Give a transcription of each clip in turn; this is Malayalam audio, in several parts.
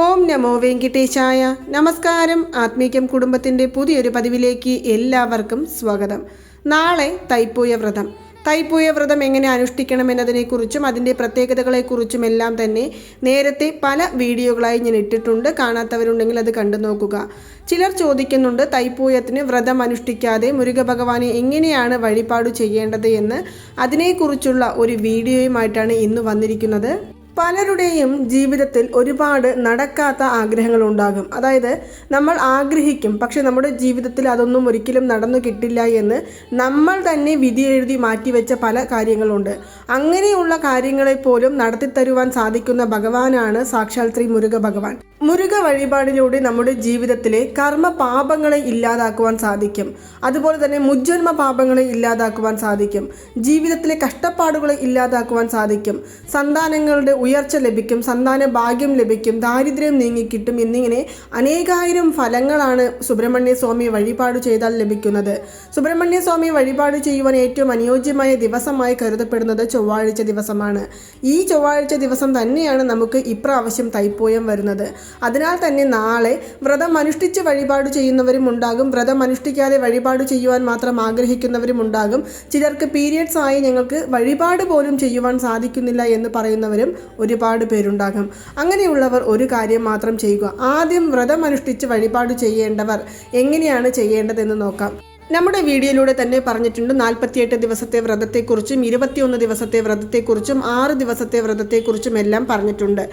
ഓം നമോ വെങ്കിട്ടേശായ. നമസ്കാരം. ആത്മീകം കുടുംബത്തിന്റെ പുതിയൊരു പതിവിലേക്ക് എല്ലാവർക്കും സ്വാഗതം. നാളെ തൈപ്പൂയ വ്രതം. തൈപ്പൂയ വ്രതം എങ്ങനെ അനുഷ്ഠിക്കണമെന്നതിനെക്കുറിച്ചും അതിന്റെ പ്രത്യേകതകളെക്കുറിച്ചും എല്ലാം തന്നെ നേരത്തെ പല വീഡിയോകളായി ഞാൻ ഇട്ടിട്ടുണ്ട്. കാണാത്തവരുണ്ടെങ്കിൽ അത് കണ്ടു നോക്കുക. ചിലർ ചോദിക്കുന്നുണ്ട് തൈപ്പൂയത്തിന് വ്രതം അനുഷ്ഠിക്കാതെ മുരുക ഭഗവാനെ എങ്ങനെയാണ് വഴിപാട് ചെയ്യേണ്ടത് എന്ന്. അതിനെക്കുറിച്ചുള്ള ഒരു വീഡിയോയുമായിട്ടാണ് ഇന്ന് വന്നിരിക്കുന്നത്. പലരുടെയും ജീവിതത്തിൽ ഒരുപാട് നടക്കാത്ത ആഗ്രഹങ്ങൾ ഉണ്ടാകും അതായത് നമ്മൾ ആഗ്രഹിക്കും പക്ഷെ നമ്മുടെ ജീവിതത്തിൽ അതൊന്നും ഒരിക്കലും നടന്നു കിട്ടില്ല എന്ന് നമ്മൾ തന്നെ വിധി എഴുതി മാറ്റിവെച്ച പല കാര്യങ്ങളുണ്ട്. അങ്ങനെയുള്ള കാര്യങ്ങളെ പോലും നടത്തിത്തരുവാൻ സാധിക്കുന്ന ഭഗവാനാണ് സാക്ഷാൽ ശ്രീ മുരുക ഭഗവാൻ മുരുക വഴിപാടിലൂടെ നമ്മുടെ ജീവിതത്തിലെ കർമ്മ പാപങ്ങളെ ഇല്ലാതാക്കുവാൻ സാധിക്കും. അതുപോലെ തന്നെ മുജ്ജന്മ പാപങ്ങളെ ഇല്ലാതാക്കുവാൻ സാധിക്കും. ജീവിതത്തിലെ കഷ്ടപ്പാടുകളെ ഇല്ലാതാക്കുവാൻ സാധിക്കും. സന്താനങ്ങളുടെ ഉയർച്ച ലഭിക്കും സന്താന ഭാഗ്യം ലഭിക്കും ദാരിദ്ര്യം നീങ്ങിക്കിട്ടും എന്നിങ്ങനെ അനേകായിരം ഫലങ്ങളാണ് സുബ്രഹ്മണ്യ സ്വാമി വഴിപാട് ചെയ്താൽ ലഭിക്കുന്നത്. സുബ്രഹ്മണ്യ സ്വാമി വഴിപാട് ചെയ്യുവാൻ ഏറ്റവും അനുയോജ്യമായ ദിവസമായി കരുതപ്പെടുന്നത് ചൊവ്വാഴ്ച ദിവസമാണ്. ഈ ചൊവ്വാഴ്ച ദിവസം തന്നെയാണ് നമുക്ക് ഇപ്രാവശ്യം തൈപ്പോയം വരുന്നത്. അതിനാൽ തന്നെ നാളെ വ്രതം അനുഷ്ഠിച്ച് വഴിപാട് ചെയ്യുന്നവരും ഉണ്ടാകും. വ്രതം അനുഷ്ഠിക്കാതെ വഴിപാട് ചെയ്യുവാൻ മാത്രം ആഗ്രഹിക്കുന്നവരും ഉണ്ടാകും. ചിലർക്ക് പീരിയഡ്സ് ആയി ഞങ്ങൾക്ക് വഴിപാട് പോലും ചെയ്യുവാൻ സാധിക്കുന്നില്ല എന്ന് പറയുന്നവരും ഒരുപാട് പേരുണ്ടാകും. അങ്ങനെയുള്ളവർ ഒരു കാര്യം മാത്രം ചെയ്യുക. ആദ്യം വ്രതം അനുഷ്ഠിച്ച് വഴിപാട് ചെയ്യേണ്ടവർ എങ്ങനെയാണ് ചെയ്യേണ്ടതെന്ന് നോക്കാം. നമ്മുടെ വീഡിയോയിലൂടെ തന്നെ പറഞ്ഞിട്ടുണ്ട് നാൽപ്പത്തിയെട്ട് ദിവസത്തെ വ്രതത്തെക്കുറിച്ചും ഇരുപത്തിയൊന്ന് ദിവസത്തെ വ്രതത്തെക്കുറിച്ചും ആറ് ദിവസത്തെ വ്രതത്തെക്കുറിച്ചും എല്ലാം പറഞ്ഞിട്ടുണ്ട്.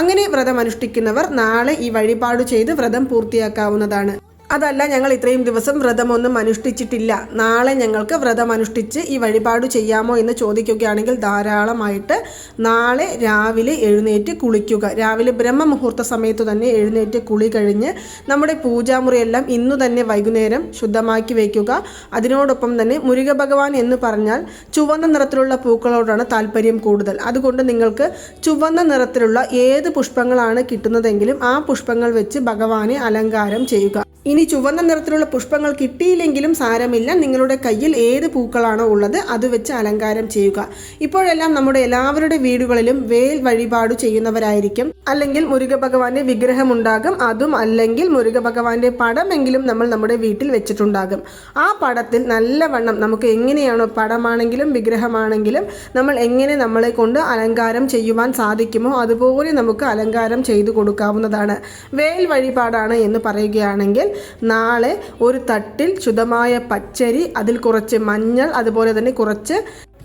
അങ്ങനെ വ്രതം അനുഷ്ഠിക്കുന്നവർ നാളെ ഈ വഴിപാട് ചെയ്ത് വ്രതം പൂർത്തിയാക്കാവുന്നതാണ്. അതല്ല ഞങ്ങൾ ഇത്രയും ദിവസം വ്രതമൊന്നും അനുഷ്ഠിച്ചിട്ടില്ല. നാളെ ഞങ്ങൾക്ക് വ്രതം അനുഷ്ഠിച്ച് ഈ വഴിപാട് ചെയ്യാമോ എന്ന് ചോദിക്കുകയാണെങ്കിൽ ധാരാളമായിട്ട് നാളെ രാവിലെ എഴുന്നേറ്റ് കുളിക്കുക. രാവിലെ ബ്രഹ്മമുഹൂർത്ത സമയത്ത് തന്നെ എഴുന്നേറ്റ് കുളി കഴിഞ്ഞ് നമ്മുടെ പൂജാമുറിയെല്ലാം ഇന്നു തന്നെ വൈകുന്നേരം ശുദ്ധമാക്കി വയ്ക്കുക. അതിനോടൊപ്പം തന്നെ മുരുക ഭഗവാൻ എന്ന് പറഞ്ഞാൽ ചുവന്ന നിറത്തിലുള്ള പൂക്കളോടാണ് താല്പര്യം കൂടുതൽ. അതുകൊണ്ട് നിങ്ങൾക്ക് ചുവന്ന നിറത്തിലുള്ള ഏത് പുഷ്പങ്ങളാണ് കിട്ടുന്നതെങ്കിലും ആ പുഷ്പങ്ങൾ വെച്ച് ഭഗവാനെ അലങ്കാരം ചെയ്യുക. ഇനി ചുവന്ന നിറത്തിലുള്ള പുഷ്പങ്ങൾ കിട്ടിയില്ലെങ്കിലും സാരമില്ല. നിങ്ങളുടെ കയ്യിൽ ഏത് പൂക്കളാണോ ഉള്ളത് അത് വെച്ച് അലങ്കാരം ചെയ്യുക. ഇപ്പോഴെല്ലാം നമ്മുടെ എല്ലാവരുടെ വീടുകളിലും വേൽ വഴിപാട് ചെയ്യുന്നവരായിരിക്കും. അല്ലെങ്കിൽ മുരുക ഭഗവാന്റെ വിഗ്രഹം ഉണ്ടാകും അതും അല്ലെങ്കിൽ മുരുക ഭഗവാന്റെ പടമെങ്കിലും നമ്മൾ നമ്മുടെ വീട്ടിൽ വെച്ചിട്ടുണ്ടാകും. ആ പടത്തിൽ നല്ലവണ്ണം നമുക്ക് എങ്ങനെയാണോ പടമാണെങ്കിലും വിഗ്രഹമാണെങ്കിലും നമ്മൾ എങ്ങനെ നമ്മളെ കൊണ്ട് അലങ്കാരം ചെയ്യുവാൻ സാധിക്കുമോ അതുപോലെ നമുക്ക് അലങ്കാരം ചെയ്തു കൊടുക്കാവുന്നതാണ്. വേൽ വഴിപാടാണ് എന്ന് പറയുകയാണെങ്കിൽ നാളെ ഒരു തട്ടിൽ ശുദ്ധമായ പച്ചരി അതിൽ കുറച്ച് മഞ്ഞൾ അതുപോലെ തന്നെ കുറച്ച്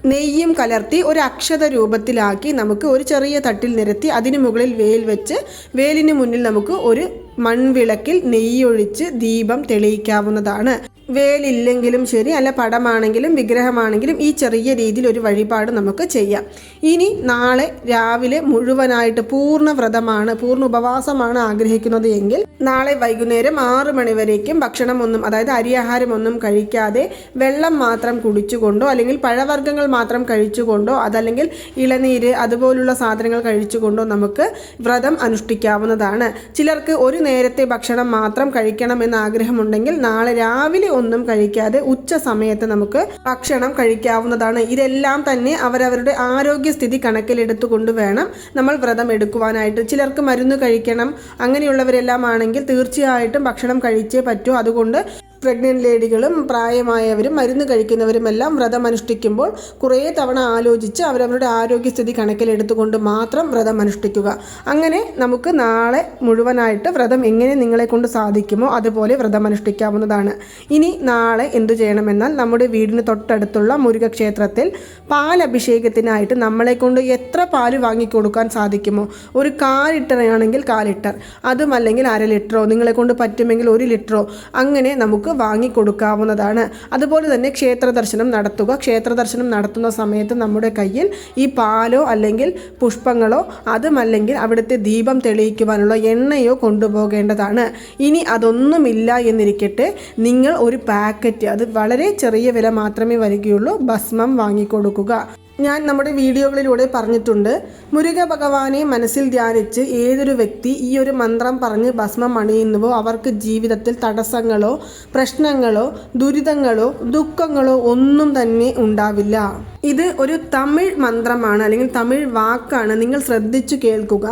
നെയ്യും കലർത്തി ഒരു അക്ഷത രൂപത്തിലാക്കി നമുക്ക് ഒരു ചെറിയ തട്ടിൽ നിരത്തി അതിനു മുകളിൽ വേൽ വെച്ച് വേലിന് മുന്നിൽ നമുക്ക് ഒരു മൺവിളക്കിൽ നെയ്യൊഴിച്ച് ദീപം തെളിയിക്കാവുന്നതാണ്. വേലില്ലെങ്കിലും ശരി അല്ല പടമാണെങ്കിലും വിഗ്രഹമാണെങ്കിലും ഈ ചെറിയ രീതിയിൽ ഒരു വഴിപാട് നമുക്ക് ചെയ്യാം. ഇനി നാളെ രാവിലെ മുഴുവനായിട്ട് പൂർണ വ്രതമാണ് പൂർണ ഉപവാസമാണ് ആഗ്രഹിക്കുന്നത് എങ്കിൽ നാളെ വൈകുന്നേരം ആറ് മണിവരേക്കും ഭക്ഷണമൊന്നും അതായത് അരിയാഹാരമൊന്നും കഴിക്കാതെ വെള്ളം മാത്രം കുടിച്ചുകൊണ്ടോ അല്ലെങ്കിൽ പഴവർഗങ്ങൾ മാത്രം കഴിച്ചുകൊണ്ടോ അതല്ലെങ്കിൽ ഇളനീര് അതുപോലുള്ള സാധനങ്ങൾ കഴിച്ചുകൊണ്ടോ നമുക്ക് വ്രതം അനുഷ്ഠിക്കാവുന്നതാണ്. ചിലർക്ക് ഒരു നേരത്തെ ഭക്ഷണം മാത്രം കഴിക്കണം എന്ന ആഗ്രഹമുണ്ടെങ്കിൽ നാളെ രാവിലെ ഒന്നും കഴിക്കാതെ ഉച്ച സമയത്ത് നമുക്ക് ഭക്ഷണം കഴിക്കാവുന്നതാണ്. ഇതെല്ലാം തന്നെ അവരവരുടെ ആരോഗ്യസ്ഥിതി കണക്കിലെടുത്തുകൊണ്ട് വേണം നമ്മൾ വ്രതം എടുക്കുവാനായിട്ട്. ചിലർക്ക് മരുന്ന് കഴിക്കണം അങ്ങനെയുള്ളവരെല്ലാം ആണെങ്കിൽ തീർച്ചയായിട്ടും ഭക്ഷണം കഴിച്ചേ പറ്റൂ. അതുകൊണ്ട് പ്രഗ്നന്റ് ലേഡികളും പ്രായമായവരും മരുന്ന് കഴിക്കുന്നവരുമെല്ലാം വ്രതം അനുഷ്ഠിക്കുമ്പോൾ കുറേ തവണ ആലോചിച്ച് അവരവരുടെ ആരോഗ്യസ്ഥിതി കണക്കിലെടുത്തുകൊണ്ട് മാത്രം വ്രതം അനുഷ്ഠിക്കുക അങ്ങനെ നമുക്ക് നാളെ മുഴുവനായിട്ട് വ്രതം എങ്ങനെ നിങ്ങളെ കൊണ്ട് സാധിക്കുമോ അതുപോലെ വ്രതം അനുഷ്ഠിക്കാവുന്നതാണ് ഇനി നാളെ എന്തു ചെയ്യണമെന്നാൽ നമ്മുടെ വീടിന് തൊട്ടടുത്തുള്ള മുരുകക്ഷേത്രത്തിൽ പാലഭിഷേകത്തിനായിട്ട് നമ്മളെ കൊണ്ട് എത്ര പാൽ വാങ്ങിക്കൊടുക്കാൻ സാധിക്കുമോ? ഒരു കാൽ ലിറ്ററാണെങ്കിൽ കാൽ ലിറ്റർ അതും അല്ലെങ്കിൽ അര ലിറ്ററോ നിങ്ങളെ കൊണ്ട് പറ്റുമെങ്കിൽ ഒരു ലിറ്ററോ. അങ്ങനെ നമുക്ക് വാങ്ങിക്കൊടുക്കാവുന്നതാണ്. അതുപോലെ തന്നെ ക്ഷേത്ര ദർശനം നടത്തുക. ക്ഷേത്ര ദർശനം നടത്തുന്ന സമയത്ത് നമ്മുടെ കയ്യിൽ ഈ പാലോ അല്ലെങ്കിൽ പുഷ്പങ്ങളോ അതുമല്ലെങ്കിൽ അവിടുത്തെ ദീപം തെളിയിക്കുവാനുള്ള എണ്ണയോ കൊണ്ടുപോകേണ്ടതാണ്. ഇനി അതൊന്നുമില്ല എന്നിരിക്കട്ടെ നിങ്ങൾ ഒരു പാക്കറ്റ് അത് വളരെ ചെറിയ വില മാത്രമേ വരികയുള്ളൂ ഭസ്മം വാങ്ങിക്കൊടുക്കുക. ഞാൻ നമ്മുടെ വീഡിയോകളിലൂടെ പറഞ്ഞിട്ടുണ്ട് മുരുക ഭഗവാനെ മനസ്സിൽ ധ്യാനിച്ച് ഏതൊരു വ്യക്തി ഈ ഒരു മന്ത്രം പറഞ്ഞ് ഭസ്മം അണിയുന്നുവോ അവർക്ക് ജീവിതത്തിൽ തടസ്സങ്ങളോ പ്രശ്നങ്ങളോ ദുരിതങ്ങളോ ദുഃഖങ്ങളോ ഒന്നും തന്നെ ഉണ്ടാവില്ല. ഇത് ഒരു തമിഴ് മന്ത്രമാണ് അല്ലെങ്കിൽ തമിഴ് വാക്കാണ്. നിങ്ങൾ ശ്രദ്ധിച്ചു കേൾക്കുക.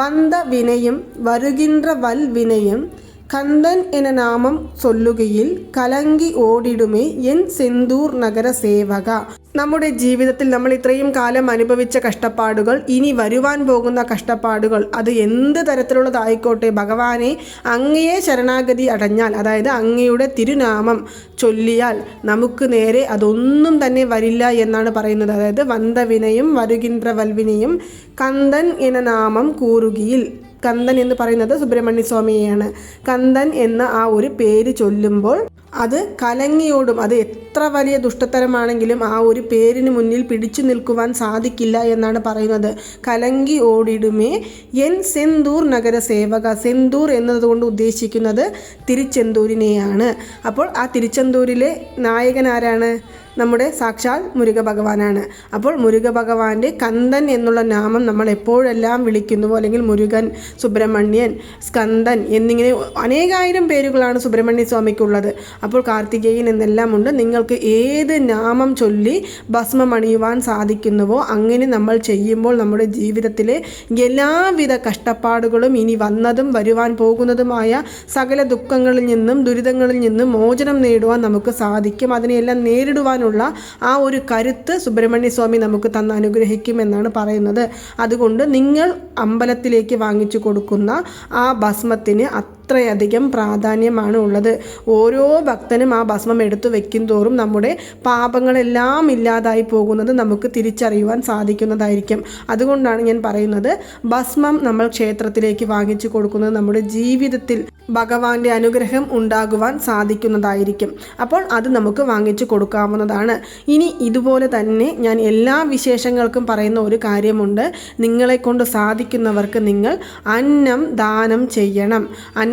വന്ത വിനയും വരുകിன்ற വൽ വിനയും കന്ദൻ എന്ന നാമം ചൊല്ലുകയിൽ കലങ്കി ഓടിടുമേ എൻ സെന്തൂർ നഗര സേവക നമ്മുടെ ജീവിതത്തിൽ നമ്മൾ ഇത്രയും കാലം അനുഭവിച്ച കഷ്ടപ്പാടുകൾ ഇനി വരുവാൻ പോകുന്ന കഷ്ടപ്പാടുകൾ അത് എന്ത് തരത്തിലുള്ളതായിക്കോട്ടെ ഭഗവാനെ അങ്ങയെ ശരണാഗതി അടഞ്ഞാൽ അതായത് അങ്ങയുടെ തിരുനാമം ചൊല്ലിയാൽ നമുക്ക് നേരെ അതൊന്നും തന്നെ വരില്ല എന്നാണ് പറയുന്നത്. അതായത് വന്ദവിനയും വരുകിன்ற വൽവിനെയും കന്ദൻ എന്ന നാമം കൂറുകയിൽ കന്ദൻ എന്ന് പറയുന്നത് സുബ്രഹ്മണ്യ സ്വാമിയെയാണ്. കന്ദൻ എന്ന ആ ഒരു പേര് ചൊല്ലുമ്പോൾ അത് കലങ്ങിയോടും അത് എത്ര വലിയ ദുഷ്ടത്തരമാണെങ്കിലും ആ ഒരു പേരിന് മുന്നിൽ പിടിച്ചു നിൽക്കുവാൻ സാധിക്കില്ല എന്നാണ് പറയുന്നത്. കലങ്കി ഓടിടുമേ എൻ സെന്തൂർ നഗര സേവക സെന്തൂർ എന്നതുകൊണ്ട് ഉദ്ദേശിക്കുന്നത് തിരുച്ചെന്തൂരിനെയാണ്. അപ്പോൾ ആ തിരുച്ചെന്തൂരിലെ നായകൻ ആരാണ് നമ്മുടെ സാക്ഷാൽ മുരുക ഭഗവാനാണ് അപ്പോൾ മുരുക ഭഗവാന്റെ കന്ദൻ എന്നുള്ള നാമം നമ്മൾ എപ്പോഴെല്ലാം വിളിക്കുന്നുവോ അല്ലെങ്കിൽ മുരുകൻ സുബ്രഹ്മണ്യൻ സ്കന്ദൻ എന്നിങ്ങനെ അനേകായിരം പേരുകളാണ് സുബ്രഹ്മണ്യ സ്വാമിക്കുള്ളത്. അപ്പോൾ കാർത്തികേയൻ എന്നെല്ലാം ഉണ്ട്. നിങ്ങൾക്ക് ഏത് നാമം ചൊല്ലി ഭസ്മം അണിയുവാൻ സാധിക്കുന്നുവോ അങ്ങനെ നമ്മൾ ചെയ്യുമ്പോൾ നമ്മുടെ ജീവിതത്തിലെ എല്ലാവിധ കഷ്ടപ്പാടുകളും ഇനി വന്നതും വരുവാൻ പോകുന്നതുമായ സകല ദുഃഖങ്ങളിൽ നിന്നും ദുരിതങ്ങളിൽ നിന്നും മോചനം നേടുവാൻ നമുക്ക് സാധിക്കും. അതിനെയെല്ലാം നേരിടുവാനുള്ള ആ ഒരു കരുത്ത് സുബ്രഹ്മണ്യ സ്വാമി നമുക്ക് തന്ന് അനുഗ്രഹിക്കുമെന്നാണ് പറയുന്നത്. അതുകൊണ്ട് നിങ്ങൾ അമ്പലത്തിലേക്ക് വാങ്ങിച്ചു കൊടുക്കുന്ന ആ ഭസ്മത്തിന് അത്രയധികം പ്രാധാന്യമാണ് ഉള്ളത്. ഓരോ ഭക്തനും ആ ഭസ്മം എടുത്തു വെക്കും തോറും നമ്മുടെ പാപങ്ങളെല്ലാം ഇല്ലാതായി പോകുന്നത് നമുക്ക് തിരിച്ചറിയുവാൻ സാധിക്കുന്നതായിരിക്കും. അതുകൊണ്ടാണ് ഞാൻ പറയുന്നത് ഭസ്മം നമ്മൾ ക്ഷേത്രത്തിലേക്ക് വാങ്ങിച്ചു കൊടുക്കുന്നത് നമ്മുടെ ജീവിതത്തിൽ ഭഗവാന്റെ അനുഗ്രഹം ഉണ്ടാകുവാൻ സാധിക്കുന്നതായിരിക്കും. അപ്പോൾ അത് നമുക്ക് വാങ്ങിച്ചു കൊടുക്കാവുന്നതാണ്. ഇനി ഇതുപോലെ തന്നെ ഞാൻ എല്ലാ വിശേഷങ്ങൾക്കും പറയുന്ന ഒരു കാര്യമുണ്ട്. നിങ്ങളെ കൊണ്ട് സാധിക്കുന്നവർക്ക് നിങ്ങൾ അന്നം ദാനം ചെയ്യണം.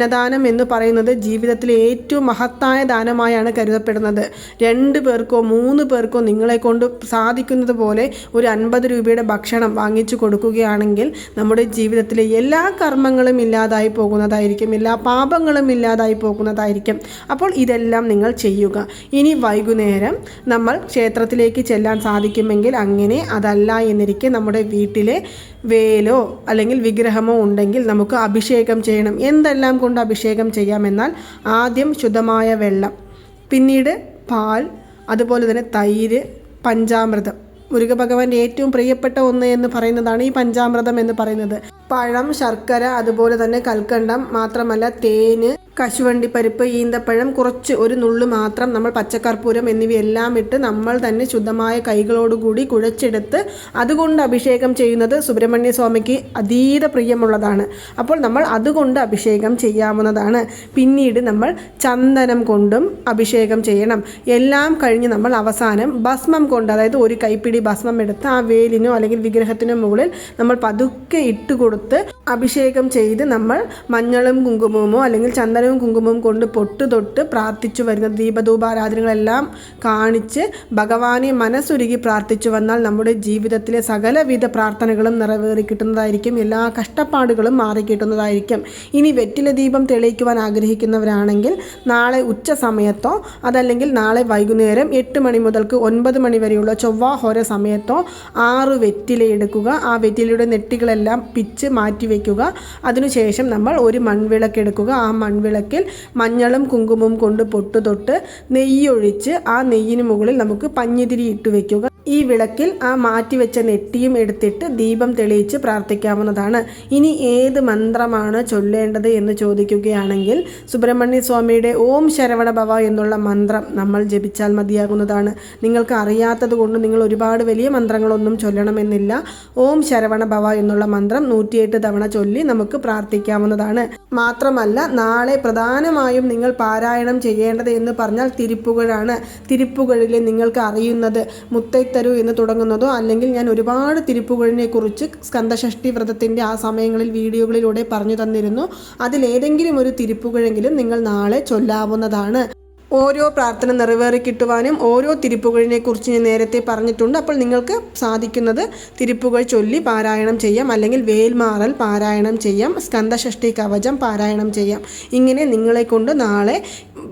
അന്നദാനം എന്ന് പറയുന്നത് ജീവിതത്തിലെ ഏറ്റവും മഹത്തായ ദാനമായാണ് കരുതപ്പെടുന്നത്. രണ്ട് പേർക്കോ മൂന്ന് പേർക്കോ നിങ്ങളെ കൊണ്ട് സാധിക്കുന്നത് പോലെ ഒരു അൻപത് രൂപയുടെ ഭക്ഷണം വാങ്ങിച്ചു കൊടുക്കുകയാണെങ്കിൽ നമ്മുടെ ജീവിതത്തിലെ എല്ലാ കർമ്മങ്ങളും ഇല്ലാതായി പോകുന്നതായിരിക്കും. എല്ലാ പാപങ്ങളും ഇല്ലാതായി പോകുന്നതായിരിക്കും. അപ്പോൾ ഇതെല്ലാം നിങ്ങൾ ചെയ്യുക. ഇനി വൈകുന്നേരം നമ്മൾ ക്ഷേത്രത്തിലേക്ക് ചെല്ലാൻ സാധിക്കുമെങ്കിൽ അങ്ങനെ അതല്ല എന്നിരിക്കെ നമ്മുടെ വീട്ടിലെ വേലോ അല്ലെങ്കിൽ വിഗ്രഹമോ ഉണ്ടെങ്കിൽ നമുക്ക് അഭിഷേകം ചെയ്യണം. എന്തെല്ലാം കൊണ്ട് അഭിഷേകം ചെയ്യാമെന്നാൽ ആദ്യം ശുദ്ധമായ വെള്ളം പിന്നീട് പാൽ അതുപോലെ തന്നെ തൈര് പഞ്ചാമൃതം. മുരുക ഭഗവാന്റെ ഏറ്റവും പ്രിയപ്പെട്ട ഒന്ന് എന്ന് പറയുന്നതാണ് ഈ പഞ്ചാമൃതം എന്ന് പറയുന്നത്. പഴം ശർക്കര അതുപോലെ തന്നെ കൽക്കണ്ടം മാത്രമല്ല തേന് കശുവണ്ടി പരിപ്പ് ഈന്തപ്പഴം കുറച്ച് ഒരു നുള്ളു മാത്രം നമ്മൾ പച്ചക്കർപ്പൂരം എന്നിവയെല്ലാം ഇട്ട് നമ്മൾ തന്നെ ശുദ്ധമായ കൈകളോടുകൂടി കുഴച്ചെടുത്ത് അതുകൊണ്ട് അഭിഷേകം ചെയ്യുന്നത് സുബ്രഹ്മണ്യ സ്വാമിക്ക് അതീത പ്രിയമുള്ളതാണ്. അപ്പോൾ നമ്മൾ അതുകൊണ്ട് അഭിഷേകം ചെയ്യാവുന്നതാണ്. പിന്നീട് നമ്മൾ ചന്ദനം കൊണ്ടും അഭിഷേകം ചെയ്യണം. എല്ലാം കഴിഞ്ഞ് നമ്മൾ അവസാനം ഭസ്മം കൊണ്ട് അതായത് ഒരു കൈപ്പിടി ഭസ്മം എടുത്ത് ആ വേലിനോ അല്ലെങ്കിൽ വിഗ്രഹത്തിനോ മുകളിൽ നമ്മൾ പതുക്കെ ഇട്ട് കൊടുത്ത് അഭിഷേകം ചെയ്ത് നമ്മൾ മഞ്ഞളും കുങ്കുമമോ അല്ലെങ്കിൽ ചന്ദനവും കുങ്കുമവും കൊണ്ട് പൊട്ട് തൊട്ട് പ്രാർത്ഥിച്ചു വരുന്ന ദീപധൂപാരാധനകളെല്ലാം കാണിച്ച് ഭഗവാനെ മനസ്സുരുകി പ്രാർത്ഥിച്ചു വന്നാൽ നമ്മുടെ ജീവിതത്തിലെ സകലവിധ പ്രാർത്ഥനകളും നിറവേറി കിട്ടുന്നതായിരിക്കും. എല്ലാ കഷ്ടപ്പാടുകളും മാറി കിട്ടുന്നതായിരിക്കും. ഇനി വെറ്റില ദീപം തെളിയിക്കുവാൻ ആഗ്രഹിക്കുന്നവരാണെങ്കിൽ നാളെ ഉച്ച സമയത്തോ അതല്ലെങ്കിൽ നാളെ വൈകുന്നേരം എട്ട് മണി മുതൽക്ക് ഒൻപത് മണി വരെയുള്ള ചൊവ്വാഹോര സമയത്തോ ആറ് വെറ്റില എടുക്കുക. ആ വെറ്റിലയുടെ നെട്ടികളെല്ലാം പിച്ച് മാറ്റി വയ്ക്കുക അതിനുശേഷം നമ്മൾ ഒരു മൺവിളക്ക് എടുക്കുക. ആ മൺവിളക്കിൽ മഞ്ഞളും കുങ്കുമവും കൊണ്ട് പൊട്ട് തൊട്ട് നെയ്യൊഴിച്ച് ആ നെയ്യിന് മുകളിൽ നമുക്ക് പഞ്ഞിതിരി ഇട്ട് വയ്ക്കുക ഈ വിളക്കിൽ ആ മാറ്റിവെച്ച നെറ്റിയും എടുത്തിട്ട് ദീപം തെളിയിച്ച് പ്രാർത്ഥിക്കാവുന്നതാണ്. ഇനി ഏത് മന്ത്രമാണ് ചൊല്ലേണ്ടത് എന്ന് ചോദിക്കുകയാണെങ്കിൽ സുബ്രഹ്മണ്യ സ്വാമിയുടെ ഓം ശരവണ ഭവ എന്നുള്ള മന്ത്രം നമ്മൾ ജപിച്ചാൽ മതിയാകുന്നതാണ്. നിങ്ങൾക്ക് അറിയാത്തത് കൊണ്ട് നിങ്ങൾ ഒരുപാട് വലിയ മന്ത്രങ്ങളൊന്നും ചൊല്ലണമെന്നില്ല. ഓം ശരവണ ഭവ എന്നുള്ള മന്ത്രം നൂറ്റിയെട്ട് തവണ ചൊല്ലി നമുക്ക് പ്രാർത്ഥിക്കാവുന്നതാണ്. മാത്രമല്ല നാളെ പ്രധാനമായും നിങ്ങൾ പാരായണം ചെയ്യേണ്ടത് എന്ന് പറഞ്ഞാൽ തിരുപ്പുകഴാണ്. തിരുപ്പുകഴിലെ നിങ്ങൾക്ക് അറിയുന്നത് മുത്തൈത്തരു എന്ന് തുടങ്ങുന്നതോ അല്ലെങ്കിൽ ഞാൻ ഒരുപാട് തിരുപ്പുകളിനെ കുറിച്ച് സ്കന്ദഷഷ്ടി വ്രതത്തിന്റെ ആ സമയങ്ങളിൽ വീഡിയോകളിലൂടെ പറഞ്ഞു തന്നിരുന്നു. അതിലേതെങ്കിലും ഒരു തിരുപ്പുകഴെങ്കിലും നിങ്ങൾ നാളെ ചൊല്ലാവുന്നതാണ്. ഓരോ പ്രാർത്ഥന നിറവേറി കിട്ടുവാനും ഓരോ തിരുപ്പുകളിനെ കുറിച്ച് ഞാൻ നേരത്തെ പറഞ്ഞിട്ടുണ്ട്. അപ്പോൾ നിങ്ങൾക്ക് സാധിക്കുന്നത് തിരുപ്പുകൾ ചൊല്ലി പാരായണം ചെയ്യാം. അല്ലെങ്കിൽ വേൽമാറൽ പാരായണം ചെയ്യാം. സ്കന്ദഷഷ്ടി കവചം പാരായണം ചെയ്യാം. ഇങ്ങനെ നിങ്ങളെ കൊണ്ട് നാളെ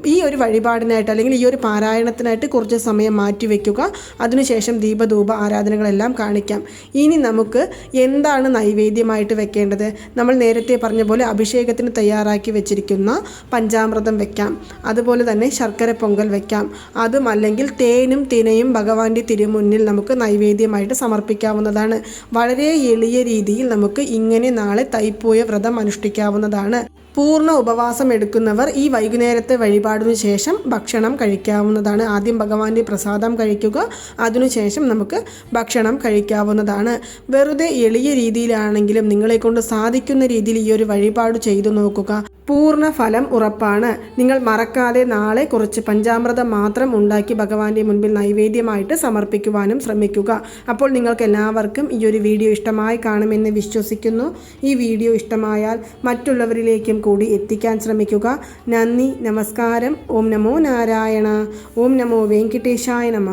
ഈ ഒരു വഴിപാടിനായിട്ട് അല്ലെങ്കിൽ ഈ ഒരു പാരായണത്തിനായിട്ട് കുറച്ച് സമയം മാറ്റി വയ്ക്കുക അതിനുശേഷം ദീപധൂപ ആരാധനകളെല്ലാം കാണിക്കാം. ഇനി നമുക്ക് എന്താണ് നൈവേദ്യമായിട്ട് വെക്കേണ്ടത്? നമ്മൾ നേരത്തെ പറഞ്ഞ പോലെ അഭിഷേകത്തിന് തയ്യാറാക്കി വെച്ചിരിക്കുന്ന പഞ്ചാമൃതം വെക്കാം. അതുപോലെ തന്നെ ശർക്കര പൊങ്കൽ വയ്ക്കാം അതും അല്ലെങ്കിൽ തേനും തിനയും ഭഗവാന്റെ തിരുമുന്നിൽ നമുക്ക് നൈവേദ്യമായിട്ട് സമർപ്പിക്കാവുന്നതാണ്. വളരെ എളിയ രീതിയിൽ നമുക്ക് ഇങ്ങനെ നാളെ തൈപ്പൂയ വ്രതം അനുഷ്ഠിക്കാവുന്നതാണ്. പൂർണ ഉപവാസം എടുക്കുന്നവർ ഈ വൈകുന്നേരത്തെ വഴിപാടിനു ശേഷം ഭക്ഷണം കഴിക്കാവുന്നതാണ്. ആദ്യം ഭഗവാന്റെ പ്രസാദം കഴിക്കുക അതിനുശേഷം നമുക്ക് ഭക്ഷണം കഴിക്കാവുന്നതാണ്. വെറുതെ എളിയ രീതിയിലാണെങ്കിലും നിങ്ങളെക്കൊണ്ട് സാധിക്കുന്ന രീതിയിൽ ഈ ഒരു വഴിപാട് ചെയ്തു നോക്കുക. പൂർണ ഫലം ഉറപ്പാണ്. നിങ്ങൾ മറക്കാതെ നാളെ കുറച്ച് പഞ്ചാമൃതം മാത്രം ഉണ്ടാക്കി ഭഗവാന്റെ മുൻപിൽ നൈവേദ്യമായിട്ട് സമർപ്പിക്കുവാനും ശ്രമിക്കുക. അപ്പോൾ നിങ്ങൾക്ക് എല്ലാവർക്കും ഈ ഒരു വീഡിയോ ഇഷ്ടമായി കാണുമെന്ന് വിശ്വസിക്കുന്നു. ഈ വീഡിയോ ഇഷ്ടമായാൽ മറ്റുള്ളവരിലേക്കും കൂടി എത്തിക്കാൻ ശ്രമിക്കുക. നന്ദി നമസ്കാരം. ഓം നമോ നാരായണ. ഓം നമോ വെങ്കിട്ടേശായ നമ.